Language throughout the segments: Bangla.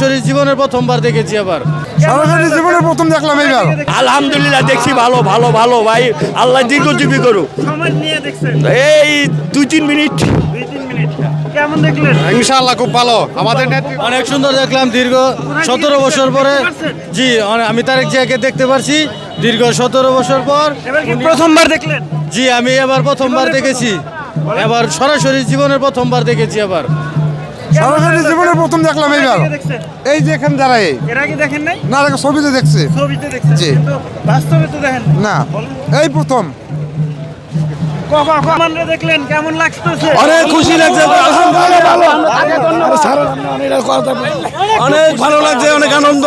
সরাসরি জীবনের প্রথমবার দেখেছি আবার। সরাসরি জীবনের প্রথম দেখলাম এইবার আলহামদুলিল্লাহ দেখছি ভালো ভালো ভালো ভাই। আল্লাহ দীর্ঘজীবী করুক। সময় নিয়ে দেখছেন। এই দুই তিন মিনিট। দুই তিন মিনিট। কেমন দেখলেন? ইনশাআল্লাহ খুব ভালো। আমাদের অনেক সুন্দর দেখলাম দীর্ঘ সতেরো বছর পরে। জি আমি তারেক জিয়াকে দেখতে পারছি দীর্ঘ সতেরো বছর পর। প্রথমবার দেখলেন? জি আমি এবার প্রথমবার দেখেছি। এবার সরাসরি জীবনের প্রথমবার দেখেছি আবার। সরাসরি জীবনের প্রথম দেখলাম এইবার এই যে এখানে দাঁড়ায় এর আগে দেখেন নাই না দেখো ছবিতে দেখছি ছবিতে জি। বাস্তবে তো দেখেন না এই প্রথম কখন কখন দেখলেন কেমন লাগতেছে অনেক খুশি লাগছে অনেক ভালো লাগছে অনেক আনন্দ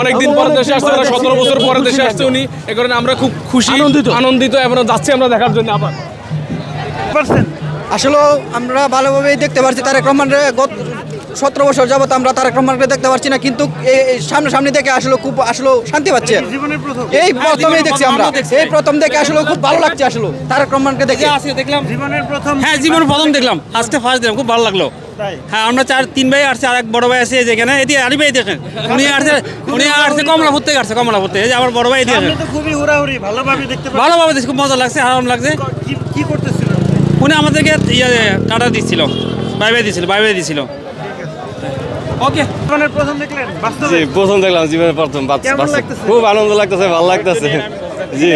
অনেকদিন পরে দেশে আসছে সতেরো বছর পরে দেশে আসছে উনি এ কারণে আমরা খুব খুশি আনন্দিত আনন্দিত এবং যাচ্ছি আমরা দেখার জন্য আবার আসলে আমরা ভালোভাবেই দেখতে পারছি তারেক রহমানের গত সতেরো বছর যাবত আমরা তারেক রহমানকে দেখতে পারছি না কিন্তু এই সামনে সামনে দেখে আসলে খুব আসলে শান্তি পাচ্ছে। এই প্রথমেই দেখছি আমরা। এই প্রথম দেখে আসলে খুব ভালো লাগছে আসলে তারেক রহমানকে দেখে। দেখলাম। জীবনের প্রথম হ্যাঁ জীবন প্রথম দেখলাম। আজকে ফার্স্ট দেখলাম খুব ভালো লাগল। হ্যাঁ আমরা চার তিন ভাই আসছে আর এক বড় ভাই আছে যেখানে এটি আরি ভাই দেখেন উনি আসছে উনি আসছে কমলাপুর থেকে আসছে কমলাপুর থেকে এই যে আমার বড় ভাই দেখেন। খুবই হুড়াহুড়ি ভালোভাবে দেখতে ভালোভাবে দেখছি খুব মজা লাগছে আরাম লাগছে। উনি আমাদেরকে ইয়ে টাটা দিচ্ছিল বাই বাই দিচ্ছিল বাই বাই দিচ্ছিল। ওকে প্রথম দেখলেন জি প্রথম দেখলাম জীবনের প্রথম বাচ্চা কেমন বাচ্চা। লাগতেছে? খুব আনন্দ লাগতেছে ভালো লাগতেছে। জি।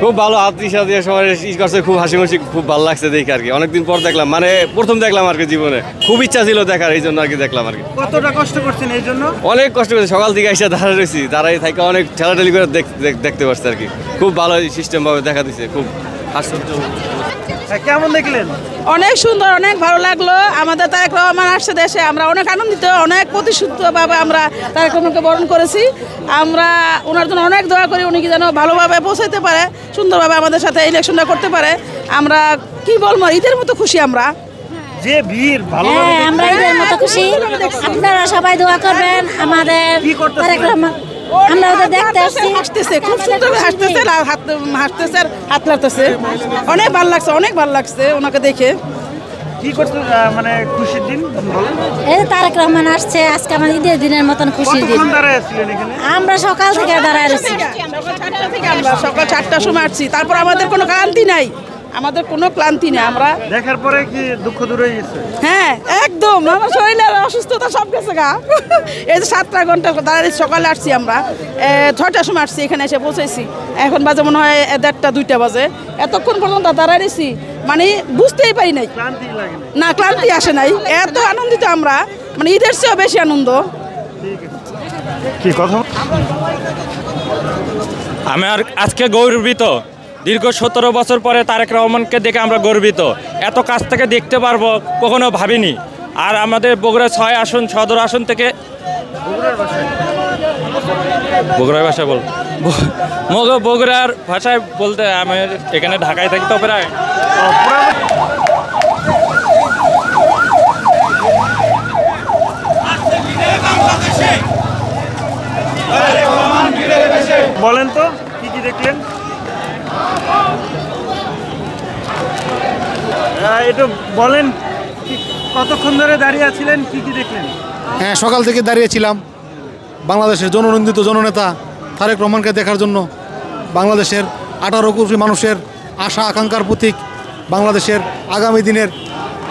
খুব ভালো হাত দিশা সবাই ই করছে খুব হাসি খুশি খুব ভালো লাগছে দেখে আর কি। অনেকদিন পর দেখলাম মানে প্রথম দেখলাম আর কি জীবনে। খুব ইচ্ছা ছিল দেখার এই জন্য আর কি দেখলাম আর কি। কতটা কষ্ট করছেন এই জন্য? অনেক কষ্ট করেছে সকাল থেকে এসে দাঁড়ায় রয়েছি দাঁড়াই থেকে অনেক ঠেলাঠেলি করে দেখ- দেখ- দেখতে পারছি আর কি। খুব ভালো সিস্টেম ভাবে দেখা দিচ্ছে খুব আশ্চর্য। হ্যাঁ, কেমন দেখলেন? অনেক সুন্দর অনেক ভালো লাগল। আমাদের তারেক রহমান আসছে দেশে আমরা অনেক আনন্দিত অনেক প্রতিশুদ্ধভাবে আমরা তারেক রহমানকে বরণ করেছি। আমরা ওনার জন্য অনেক দোয়া করি উনি কি যেন ভালোভাবে পৌঁছাইতে পারে সুন্দরভাবে আমাদের সাথে ইলেকশনটা করতে পারে। আমরা কি বলব ঈদের মতো খুশি আমরা। যে ভিড় ভালো হ্যাঁ আমরা ঈদের মতো খুশি। আপনারা সবাই দোয়া করবেন আমাদের তারেক রহমান আমরা ওদের দেখতে আসছি। হাসতেছে খুব সুন্দর হাসতেছে আর হাত হাসতেছে আর হাত লাগতেছে অনেক ভালো লাগছে অনেক ভালো লাগছে ওনাকে দেখে। কি করতে মানে খুশির দিন? এই যে তারেক রহমান আসছে আজকে আমার ঈদের দিনের মতন খুশির দিন। আমরা সকাল থেকে দাঁড়ায় রয়েছি সকাল চারটা থেকে আমরা সকাল চারটার সময় আসছি। তারপর আমাদের কোনো ক্লান্তি নাই। আমাদের কোনো ক্লান্তি নেই আমরা দেখার পরে কি দুঃখ দূর হয়ে গেছে? হ্যাঁ একদম আমার শরীরের অসুস্থতা সব গেছে গা। এই যে সাতটা ঘণ্টা দাঁড়িয়ে সকালে আসছি আমরা। এ, ছয়টার সময় আসছি এখানে এসে পৌঁছেছি এখন বাজে মনে হয় দেড়টা দুইটা বাজে। এতক্ষণ পর্যন্ত দাঁড়াইছি মানে বুঝতেই পারি নাই। না। না ক্লান্তি আসে নাই। এত আনন্দিত আমরা মানে ঈদের চেয়েও বেশি আনন্দ। কি কথা? আমি আর আজকে গর্বিত। দীর্ঘ সতেরো বছর পরে তারেক রহমানকে দেখে আমরা গর্বিত। এত কাছ থেকে দেখতে পারব, কখনো ভাবিনি। আর আমাদের বগুড়া ছয় আসন, সদর আসন থেকে বগুড়ার ভাষায় বল। বগুড়ার ভাষায় বলতে আমি এখানে ঢাকায় থাকি তো প্রায়। বলেন তো, কি কি দেখলেন? একটু বলেন কতক্ষণ ধরে দাঁড়িয়ে আছিলেন কি কি দেখলেন? হ্যাঁ সকাল থেকে দাঁড়িয়েছিলাম বাংলাদেশের জননন্দিত জননেতা তারেক রহমানকে দেখার জন্য। বাংলাদেশের আঠারো কোটি মানুষের আশা আকাঙ্ক্ষার প্রতীক। বাংলাদেশের আগামী দিনের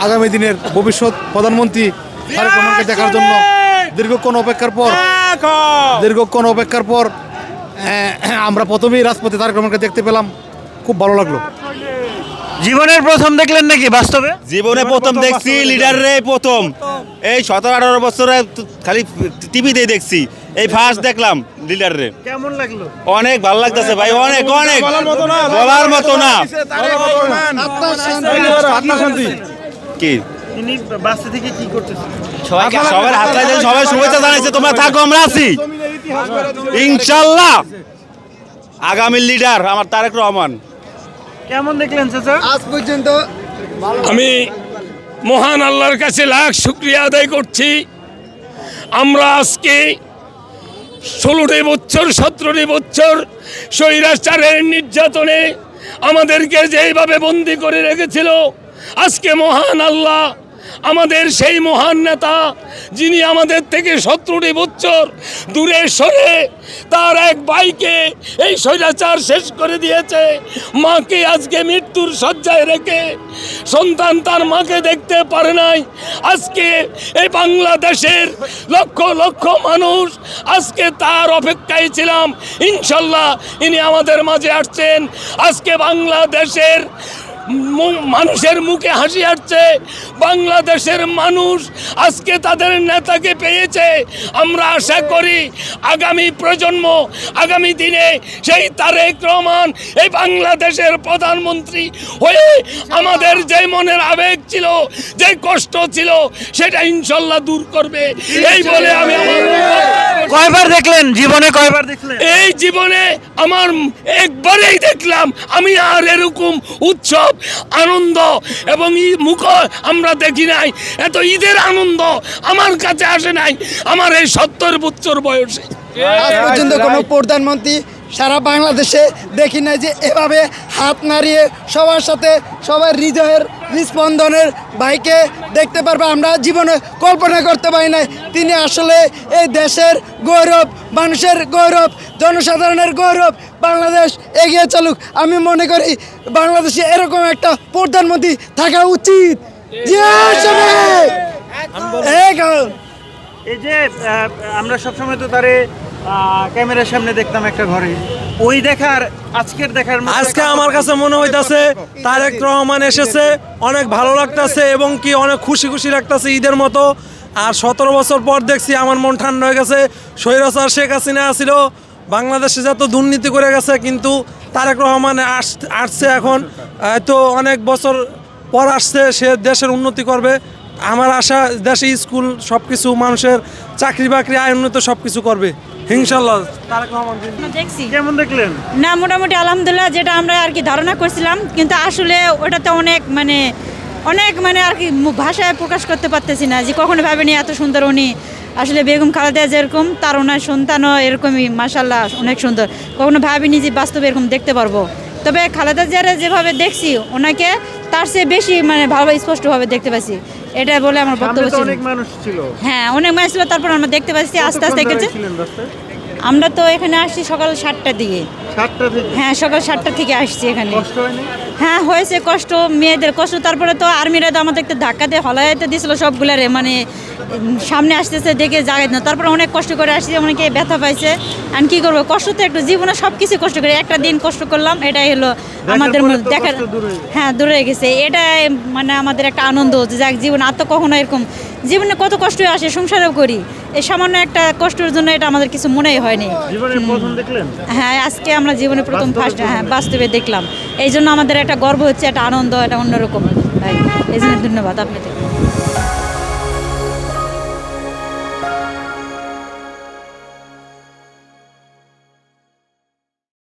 আগামী দিনের ভবিষ্যৎ প্রধানমন্ত্রী তারেক রহমানকে দেখার জন্য দীর্ঘক্ষণ অপেক্ষার পর দীর্ঘক্ষণ অপেক্ষার পর আমরা প্রথমেই রাজপথে তারেক রহমানকে দেখতে পেলাম। খুব ভালো লাগল। জীবনের প্রথম দেখলেন নাকি বাস্তবে? জীবনে প্রথম দেখছি লিডারে প্রথম। এই সতেরো আঠারো বছরে খালি টিভিতেই দেখছি। এই ফার্স্ট দেখলাম লিডারে কেমন লাগল? অনেক ভালো লাগতেছে ভাই অনেক অনেক। বলার মতো না কি? তিনি বাসে থেকে কি সবার হাত সবাই শুভেচ্ছা জানাইছে তোমরা থাকো আমরা আছি। ইনশাল্লাহ। আগামী লিডার আমার তারেক রহমান। কেমন দেখলেন চাচা? আজ পর্যন্ত আমি মহান আল্লাহর কাছে লাখ শুক্রিয়া আদায় করছি। আমরা আজকে ষোলোটি বছর সতেরোটি বছর স্বৈরাচারের নির্যাতনে আমাদেরকে যেইভাবে বন্দি করে রেখেছিল আজকে মহান আল্লাহ আমাদের সেই মহান নেতা, যিনি আমাদের থেকে সত্তরটি বছর দূরে সরে তার এক বাইকে এই স্বৈরাচার শেষ করে দিয়েছে। মাকে আজকে মৃত্যুর শয্যায় রেখে সন্তান তার মাকে দেখতে পারে নাই। আজকে এই বাংলাদেশের লক্ষ লক্ষ মানুষ আজকে তার অপেক্ষায় ছিলাম। ইনশাল্লাহ ইনি আমাদের মাঝে আসছেন। আজকে বাংলাদেশের মানুষের মুখে হাসি আসছে, বাংলাদেশের মানুষ আজকে তাদের নেতাকে পেয়েছে। আমরা আশা করি আগামী প্রজন্ম, আগামী দিনে সেই তারেক রহমান, এই বাংলাদেশের প্রধানমন্ত্রী হয়ে আমাদের যে মনের আবেগ ছিল, যে কষ্ট ছিল, সেটা ইনশাল্লাহ দূর করবে। এই বলে আমি আমার কয়বার দেখলেন? জীবনে কয়বার দেখলেন? এই জীবনে আমার একবারেই দেখলাম আমি আর এরকম উৎসব আনন্দ এবং ই- মুখ আমরা দেখি নাই। এত ঈদের আনন্দ আমার কাছে আসে নাই আমার এই সত্তর বছর বয়সে। আজ পর্যন্ত কোনো প্রধানমন্ত্রী সারা বাংলাদেশে দেখি না যে এভাবে হাত নাড়িয়ে সবার সাথে সবার হৃদয়ের স্পন্দনের ভাইকে দেখতে পারব। আমরা জীবনে কল্পনা করতে পারি না তিনি আসলে এই দেশের গৌরব, মানুষের গৌরব, জনসাধারণের গৌরব, বাংলাদেশ এগিয়ে চলুক। আমি মনে করি বাংলাদেশে এরকম একটা প্রধানমন্ত্রী থাকা উচিত! এই যে আমরা সবসময় তো তারে ক্যামেরার সামনে দেখতাম একটা ঘরে। ওই দেখার আজকের দেখার আজকে আমার কাছে মনে হইতাছে তারেক রহমান এসেছে অনেক ভালো লাগতাছে এবং কি অনেক খুশি খুশি লাগতাছে ঈদের মতো। আর সতেরো বছর পর দেখছি আমার মন ঠান্ডা হয়ে গেছে। স্বৈরাচার শেখ হাসিনা আসছিল বাংলাদেশে যত দুর্নীতি করে গেছে কিন্তু তারেক রহমান আস- আসছে এখন। তো অনেক বছর পর আসছে সে দেশের উন্নতি করবে। আমার আশা দেশে স্কুল সব কিছু মানুষের চাকরি বাকরি আয় উন্নত সব কিছু করবে। ইনশাল্লাহ তারেক রহমান দেখছি। কেমন দেখলেন? না মোটামুটি আলহামদুলিল্লাহ যেটা আমরা আর কি ধারণা করছিলাম কিন্তু আসলে ওটাতে অনেক মানে অনেক মানে আর কি ভাষায় প্রকাশ করতে পারতেছি না যে কখনো ভাবেনি এত সুন্দর উনি। আসলে বেগম খালেদা যেরকম তার ওনার সন্তানও এরকমই মাসাল্লাহ অনেক সুন্দর। কখনো ভাবিনি যে বাস্তবে এরকম দেখতে পারব। তবে খালেদা জিয়ারে যেভাবে দেখছি ওনাকে তার চেয়ে বেশি মানে ভালো স্পষ্টভাবে দেখতে পাচ্ছি। এটা বলে আমার বক্তব্য ছিল। অনেক মানুষ ছিল। হ্যাঁ অনেক মানুষ ছিল তারপর আমরা দেখতে পাচ্ছি আস্তে আস্তে কতক্ষণ গেছে দাঁড়িয়ে ছিলেন রাস্তায়? আমরা তো এখানে আসছি সকাল সাতটার দিকে। সাতটা থেকে? হ্যাঁ সকাল সাতটা থেকে আসছি এখানে। কষ্ট হয়নি? হ্যাঁ হয়েছে কষ্ট মেয়েদের কষ্ট। তারপরে তো আর্মিরা তো আমাদের একটু ধাক্কা দিয়ে হলাইতে দিয়েছিল সবগুলারে মানে সামনে আসতেছে দেখে জাগাই না তারপরে অনেক কষ্ট করে আসছে অনেকে ব্যথা পাইছে। আর কি করব? কষ্ট তো একটু জীবনে সব কিছু কষ্ট করে একটা দিন কষ্ট করলাম এটাই হলো আমাদের দেখার হয়ে দূরে গেছে। এটা মানে আমাদের একটা আনন্দ যে যাক জীবন আর তো কখনো এরকম জীবনে কত কষ্ট আসে সংসারও করি। এই সামান্য একটা কষ্টের জন্য এটা আমাদের কিছু মনেই হয়নি। হ্যাঁ আজকে আমরা জীবনে প্রথম ফার্স্ট হ্যাঁ বাস্তবে দেখলাম। এই জন্য আমাদের একটা গর্ব হচ্ছে একটা আনন্দ একটা অন্যরকম। ভাই এই জন্য ধন্যবাদ আপনাদের।